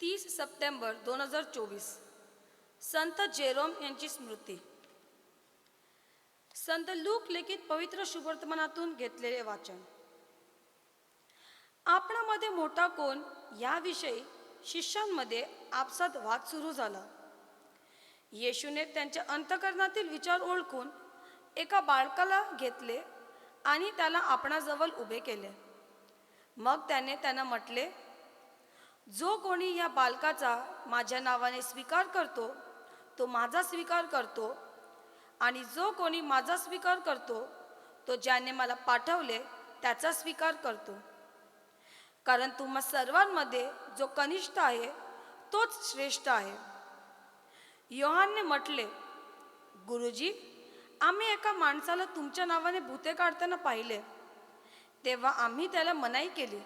तीस सप्टेंबर दोन हजार चोवीस. संत जेरोम यांची स्मृती. संत लूक लिखित पवित्र शुभवर्तमानातून घेतलेले वाचन. आपणामध्ये मोठा कोण याविषयी शिष्यांमध्ये आपसात वाद सुरू झाला. येशूने त्यांच्या अंतकरणातील विचार ओळखून एका बाळकाला घेतले आणि त्याला आपणाजवळ उभे केले. मग त्याने त्यांना म्हटले जो कोणी या बालकाचा माझ्या नावाने स्वीकार करतो तो माझा स्वीकार करतो. आणि जो कोणी माझा स्वीकार करतो तो ज्याने मला पाठवले त्याचा स्वीकार करतो. कारण तुम्हा सर्वांमध्ये जो कनिष्ठ आहे तोच श्रेष्ठ आहे. योहानने म्हटले गुरुजी आम्ही एका माणसाला तुमच्या नावाने भूते काढताना पाहिले. तेव्हा आम्ही त्याला मनाई केली.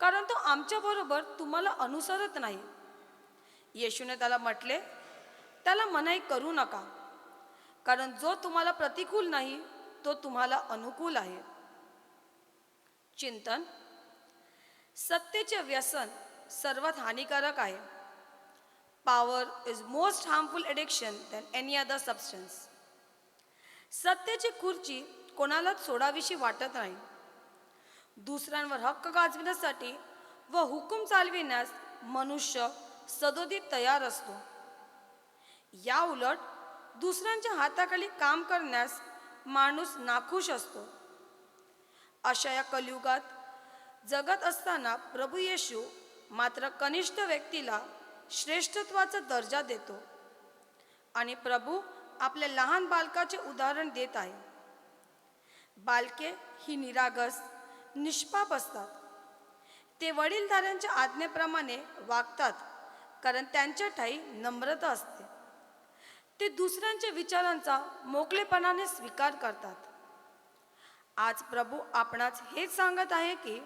कारण तो आमच्याबरोबर तुम्हाला अनुसरत नाही. येशूने त्याला म्हटले त्याला मनाई करू नका कारण जो तुम्हाला प्रतिकूल नाही तो तुम्हाला अनुकूल आहे. चिंतन सत्तेचे व्यसन सर्वात हानिकारक आहे. Power is most harmful addiction than any other substance सत्तेची खुर्ची कोणालाच सोडावीशी वाटत नाही. दुसऱ्यांवर हक्क गाजविण्यासाठी व हुकूम चालविण्यास मनुष्य सदोदित तयार असतो. या उलट दुसऱ्यांच्या हाताखाली काम करण्यास माणूस नाखुश असतो. अशा या कलियुगात जगत असताना प्रभू येशू मात्र कनिष्ठ व्यक्तीला श्रेष्ठत्वाचा दर्जा देतो आणि प्रभू आपल्या लहान बालकाचे उदाहरण देत आहे. बालके ही निरागस निष्पाप असतात. ते वडीलधाऱ्यांच्या आज्ञेप्रमाणे वागतात कारण त्यांच्या ठाई नम्रता असते. ते दुसऱ्यांच्या विचारांचा मोकळेपणाने स्वीकार करतात. आज प्रभू आपणाच हेच सांगत आहे की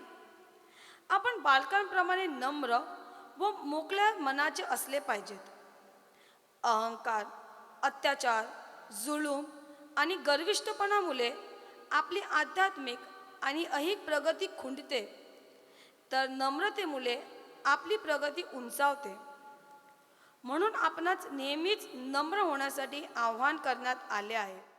आपण बालकांप्रमाणे नम्र व मोकळ्या मनाचे असले पाहिजेत. अहंकार अत्याचार जुलूम आणि गर्विष्टपणामुळे आपली आध्यात्मिक आणि अहिक प्रगती खुंटते. तर नम्रतेमुळे आपली प्रगती उंचावते. म्हणून आपणास नेहमीच नम्र होण्यासाठी आव्हान करण्यात आले आहे.